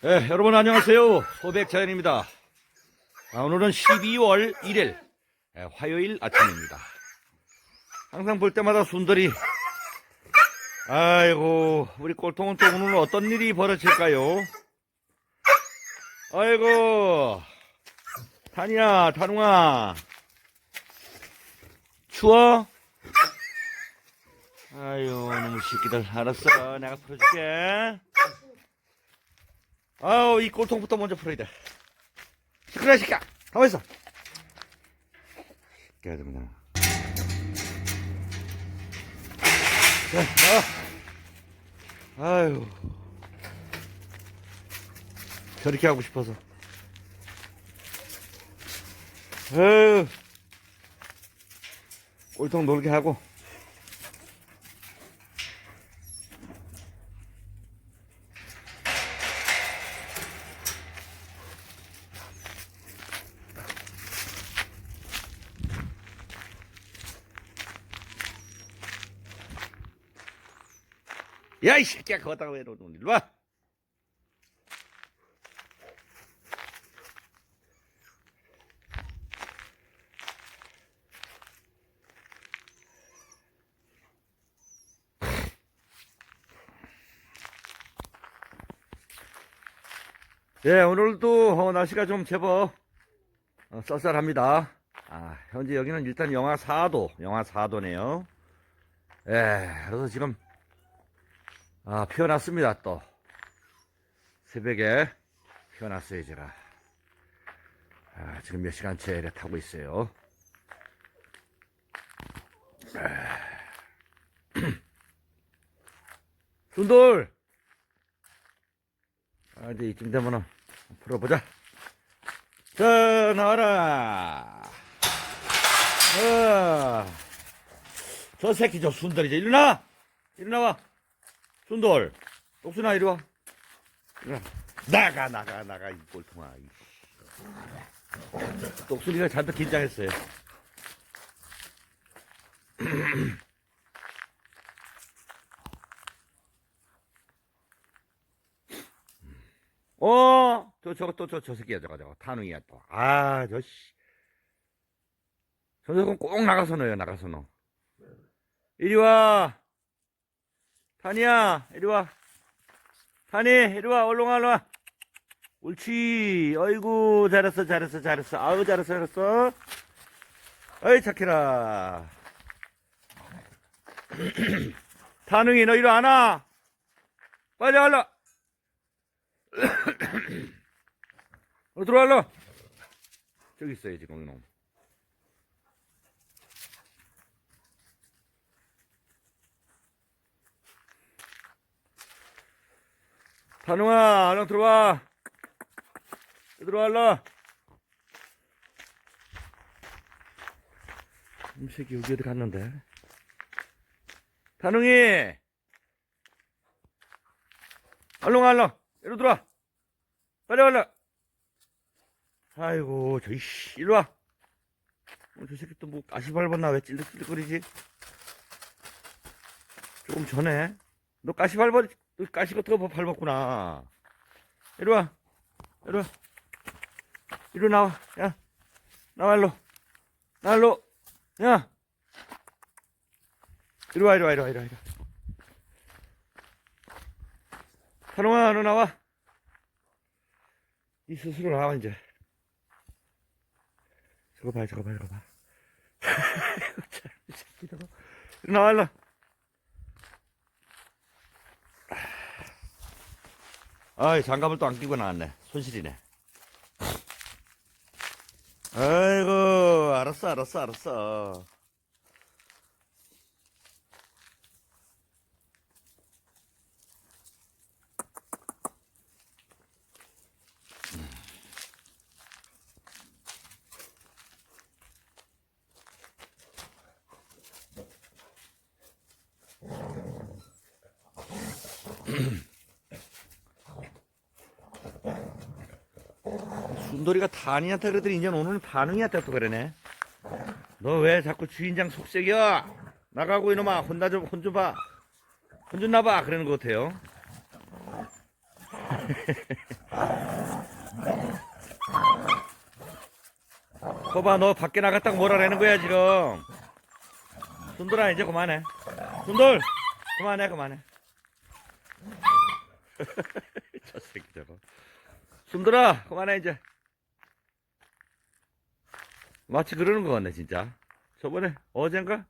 네, 여러분 안녕하세요. 소백자연입니다. 아, 오늘은 12월 1일 예, 화요일 아침입니다. 항상 볼 때마다 순들이 아이고 우리 꼴통은 또 오늘 어떤 일이 벌어질까요? 아이고 탄이야 탄웅아 추워? 아유 너무 새끼들 알았어 내가 풀어줄게 아우 이 꼴통부터 먼저 풀어야 돼. 이 새끼야 가만있어. 좀 자, 나와 아유. 저렇게 하고 싶어서. 아유. 꼴통 놀게 하고 야, 이 새끼야, 그거다가 왜 이러노? 일로 와! 예, 오늘도 어, 날씨가 좀 제법 어, 쌀쌀합니다. 아, 현재 여기는 일단 영하 4도, 영하 4도네요. 예, 그래서 지금 아, 피어났습니다, 또. 새벽에 피어났어요, 제가. 아, 지금 몇 시간째 이래 타고 있어요. 아. 순돌! 아, 이제 이쯤 되면은 풀어보자. 자, 나와라. 아, 저 새끼 저 순돌이지. 일어나! 일어나와. 순돌, 똑순아 이리 와. 이리 와. 나가 나가 나가 이 꼴통아. 이. 똑순이가 잔뜩 긴장했어요. 어, 저 저거 또 저 저 새끼야 저거 저거 탄웅이야 또. 아, 저 씨. 저 저건 꼭 나가서 넣어요 나가서 넣어. 이리 와. 탄이야, 이리 와. 탄이, 이리 와, 얼른 와, 얼른 와. 옳지. 어이구, 잘했어, 잘했어, 잘했어. 아우, 잘했어, 잘했어. 어이, 착해라. 탄웅이, 너 이리 안 와. 빨리 얼른. 어, 들어와, 얼른. 저기 있어요, 지금, 이 단웅아, 얼른 들어와. 들어와, 얼른. 이 새끼 여기 어디 갔는데? 단웅이! 얼른 와, 얼른. 이리 들어와. 빨리 얼른. 아이고, 저, 이씨, 일로 와. 어, 저 새끼 또 뭐, 가시 밟았나? 왜 찔득찔득거리지? 조금 전에. 너 가시 밟아, 너 가시 같은 거 밟았구나. 이리 와. 이리 와. 이리 나와. 야. 나와, 일로. 나와, 일로. 야. 이리 와, 이리 와, 이리 와, 이리 와. 이리 와. 사롱아, 너 나와. 이 스스로 나와, 이제. 저거 봐, 저거 봐, 저거 봐. 아이고, 참, 이 나와, 일로. 아이, 장갑을 또 안 끼고 나왔네. 손실이네. 아이고, 알았어, 알았어, 알았어. 순돌이가 탄이한테 그러더니 이제 오늘 반응이한테 또 그러네. 너 왜 자꾸 주인장 속색이야? 나가고 이놈아 혼나 좀 혼 좀 봐. 혼 좀 나봐 그러는 것 같아요. 거봐 너 밖에 나갔다고 뭐라라는 거야 지금 순돌아 이제 그만해 순돌 그만해 그만해 저 새끼 저거 순돌아 그만해 이제 마치 그러는 거 같네 진짜 저번에 어젠가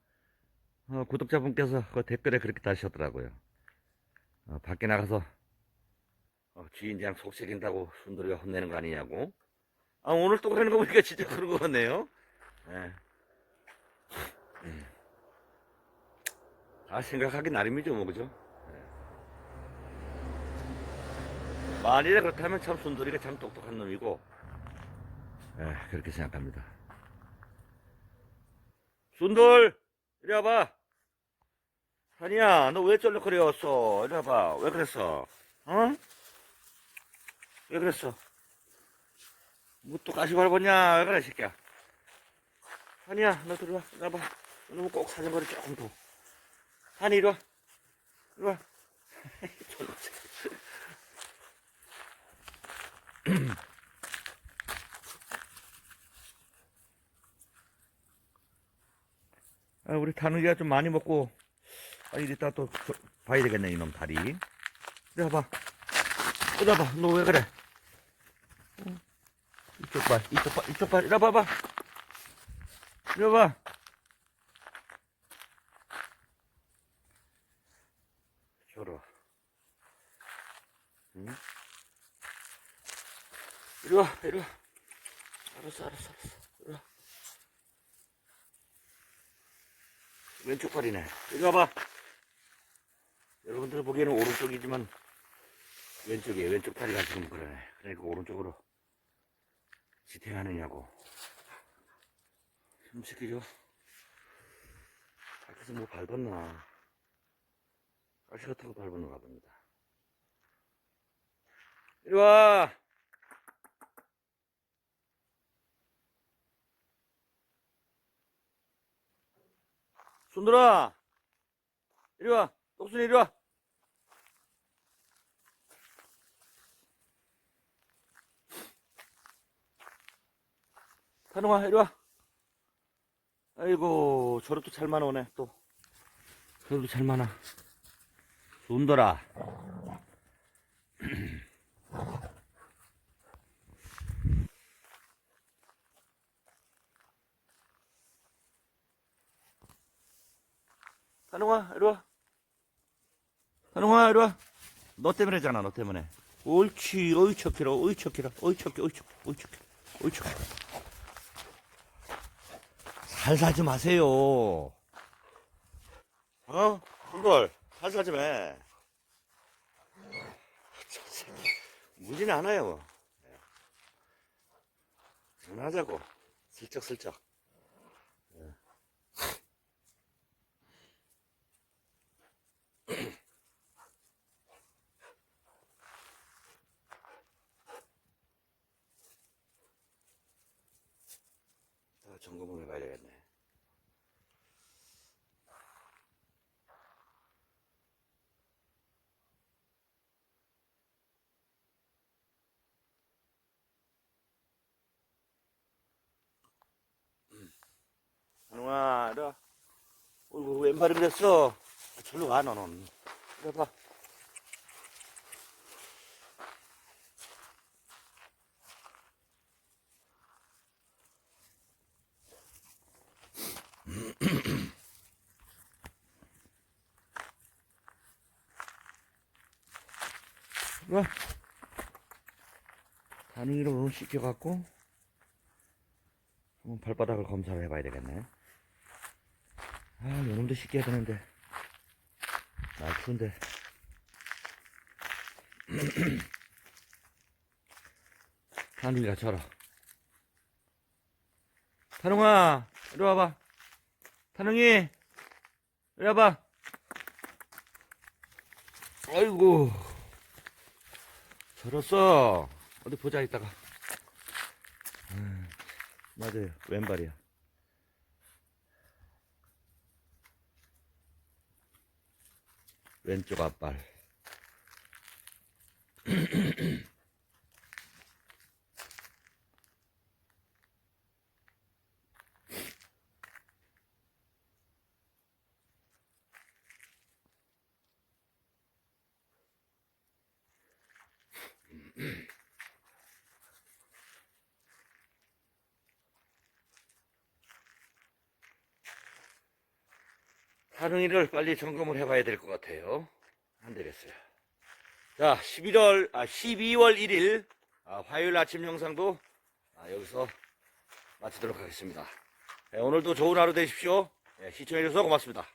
어, 구독자분께서 그 댓글에 그렇게 다시하더라고요 어, 밖에 나가서 어, 주인장 속삭인다고 순돌이가 혼내는 거 아니냐고 아, 오늘 또 그러는 거 보니까 진짜 그런 거 같네요. 예. 음. 다 생각하기 나름이죠, 뭐, 그죠? 예. 만일에 그렇다면 참 순돌이가 참 똑똑한 놈이고, 예, 그렇게 생각합니다. 순돌! 이리 와봐! 한이야, 너왜 쩔렁거렸어? 이리 와봐. 왜 그랬어? 어? 왜 그랬어? 뭐 또 가시 밟았냐? 왜 그래, 새끼야. 한이야, 너 들어와. 나봐. 너는 꼭 사정거리 조금 더. 한이, 이리 와. 이리 와. 졸라 새끼. 아, 우리 다누기가 좀 많이 먹고, 아, 이따 또 저- 봐야 되겠네, 이놈 다리. 이리 와봐. 이리 와봐. 너 왜 그래? 이쪽 봐, 이쪽 봐, 이쪽 봐, 이리 봐봐. 이리 봐. 저러. 응? 이리 와, 이리 와. 알았어, 알았어, 알았어. 이리 와. 왼쪽 발이네. 이리 와봐. 여러분들 보기에는 오른쪽이지만 왼쪽이에요. 왼쪽 다리가 지금 그러네. 그러니까 오른쪽으로 지탱하느냐고. 숨쉬기죠? 밖에서 뭐 밟았나. 가시 같은 거 밟았는가 봅니다. 이리 와! 순돌아! 이리 와! 똑순이 이리 와! 타롱아 이리 와. 아이고 저렇게 잘만 오네 또. 저렇게 잘만 와. 순돌아. 타롱아 이리 와. 타롱아 이리 와. 너 때문에잖아 너 때문에. 옳지 어이 척해라 어이 척해라 어이 척해 어이 척해 어이 척해 어이 척해. 살살 좀 하세요. 어? 해. 저 새끼, 무지는 않아요. 전화하자고. 슬쩍슬쩍. 예. 다 점검을 해봐야 되겠네. 한웅아, 이리 와. 어이구, 왼발이 그랬어. 아, 절로 가, 너는. 이리 봐. 와. 다능이로 오늘 씻겨갖고, 한번 발바닥을 검사를 해봐야 되겠네. 아, 요놈도 씻겨야 되는데. 날 추운데. 다능이가 저러. 다능아, 이리 와봐. 다능이, 이리 와봐. 아이고. 저렀어. 어디 보자, 이따가. 음, 맞아요. 왼발이야. 왼쪽 앞발. 하능이를 빨리 점검을 해봐야 될 것 같아요. 안 되겠어요. 자, 11월, 아, 12월 1일, 아, 화요일 아침 영상도 아, 여기서 마치도록 하겠습니다. 네, 오늘도 좋은 하루 되십시오. 네, 시청해주셔서 고맙습니다.